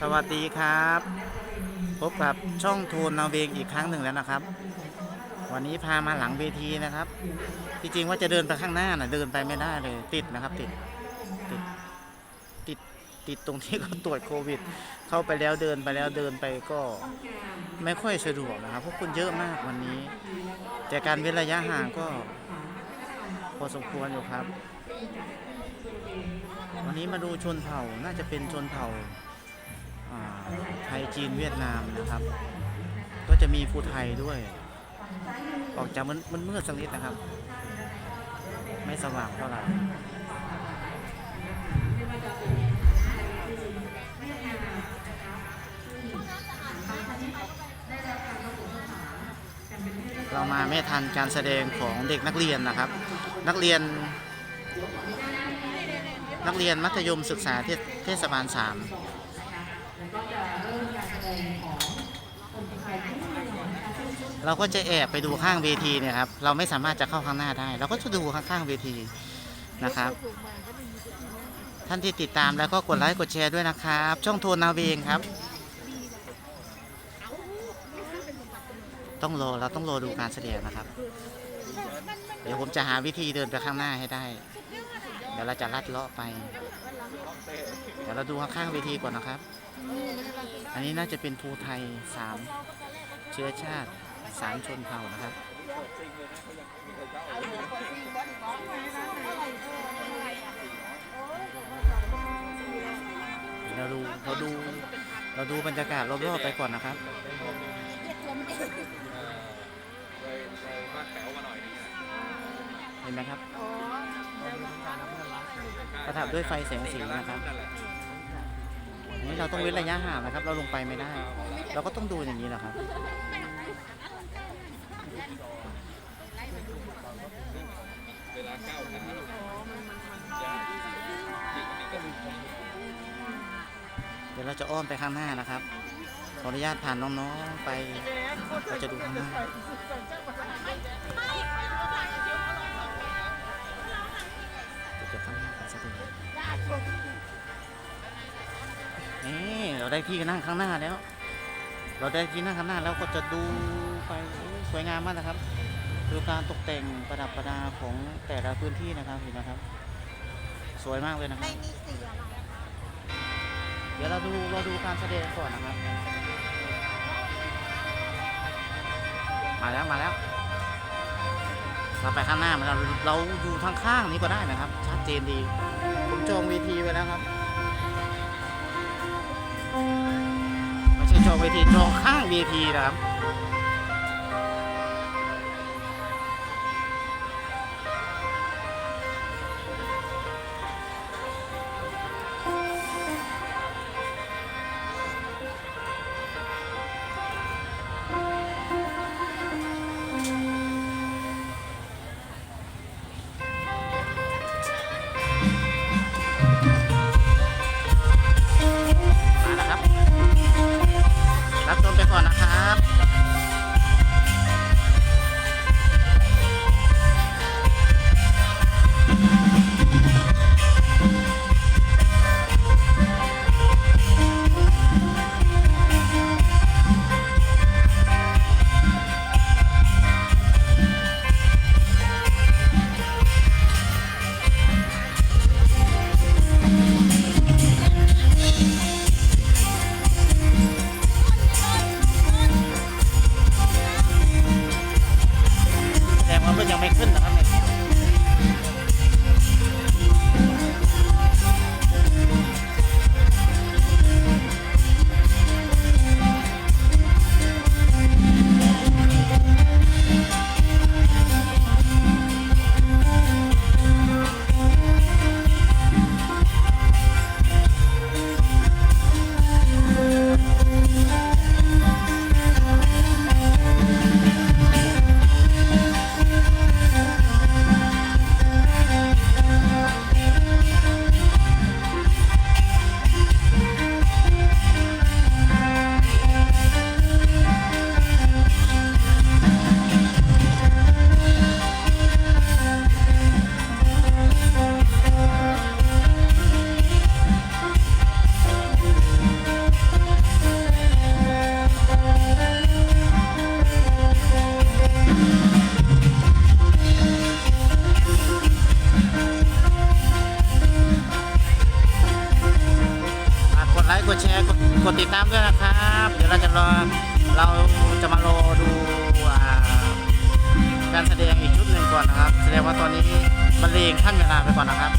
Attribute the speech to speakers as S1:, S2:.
S1: สวัสดีครับ พบกับช่องโทนนาเวงอีกครั้งหนึ่งแล้วนะครับ วันนี้พามาหลังเวทีนะครับที่จริงว่าจะเดินไปข้างหน้าน่ะเดินไปไม่ได้เลย ติดนะครับติดติดติดติดตรงที่เขาตรวจโควิด เข้าไปแล้วเดินไปแล้วเดินไปก็ไม่ค่อยสะดวกนะครับพราะคนเยอะมากวันนี้ แต่การเว้นระยะห่างก็พอสมควรอยู่ครับ วันนี้มาดูชนเผ่าน่าจะเป็นชนเผ่า ไทยจีนเวียดนามนะครับ ก็จะมีภูไทยด้วย ออกจากมันมันมืดสักนิดนะครับ ไม่สว่างเท่าไหร่เรามาไม่ทันการแสดงของเด็กนักเรียนนะครับ นักเรียน นักเรียนมัธยมศึกษาเทศบาลสาม เราก็จะแอบไปดูข้างเวทีเนี่ยครับ เราไม่สามารถจะเข้าข้างหน้าได้ เราก็จะดูข้างๆเวทีนะครับ ท่านที่ติดตามแล้วก็กดไลค์กดแชร์ด้วยนะครับ ช่องโทนนาเวงครับ ต้องรอเราต้องรอดูการแสดงนะครับ เดี๋ยวผมจะหาวิธีเดินไปข้างหน้าให้ได้ เดี๋ยวเราจะลัดเลาะไป เดี๋ยวเราดูข้างๆเวทีก่อนนะครับ อันนี้น่าจะเป็นภูไทยสามเชื้อชาติสามชนเผ่านะครับเราดูเราดูเราดูบรรยากาศรอบๆไปก่อนนะครับเห็นไหมครับประดับด้วยไฟแสงสีนะครับ นี้เราต้องเว้นระยะห่างนะครับ เราลงไปไม่ได้ เราก็ต้องดูอย่างนี้แหละครับเดี๋ยวเราจะอ้อมไปข้างหน้านะครับ ขออนุญาตผ่านน้องๆไป เราจะดูข้างหน้า เราได้ที่นั่งข้างหน้าแล้ว เราได้ที่นั่งข้างหน้าแล้วก็จะดูไปโอ้สวยงามมากนะครับดูการตกแต่งประดับประดาของแต่ละพื้นที่นะครับเห็นนะครับ สวยมากเลยนะครับ
S2: ไม่มีสีอะไร
S1: เดี๋ยวเราดูเราดูการแสดงก่อนนะครับ มาแล้วมาแล้วเราไปข้างหน้ามันเราเราอยู่ทางข้างนี้ก็ได้นะครับ ชัดเจนดี ผมจองเวทีไว้แล้วครับ ช่จองเวทีจองข้างเวทีนะครับ ก่อนนะครับ ก็ยังไม่ขึ้นนะครับ เราจะรอเราจะมารอดูการแสดงอีกชุดหนึ่งก่อนนะครับ แสดงว่าตอนนี้บรรเลงขั้นเวลาไปก่อนนะครับ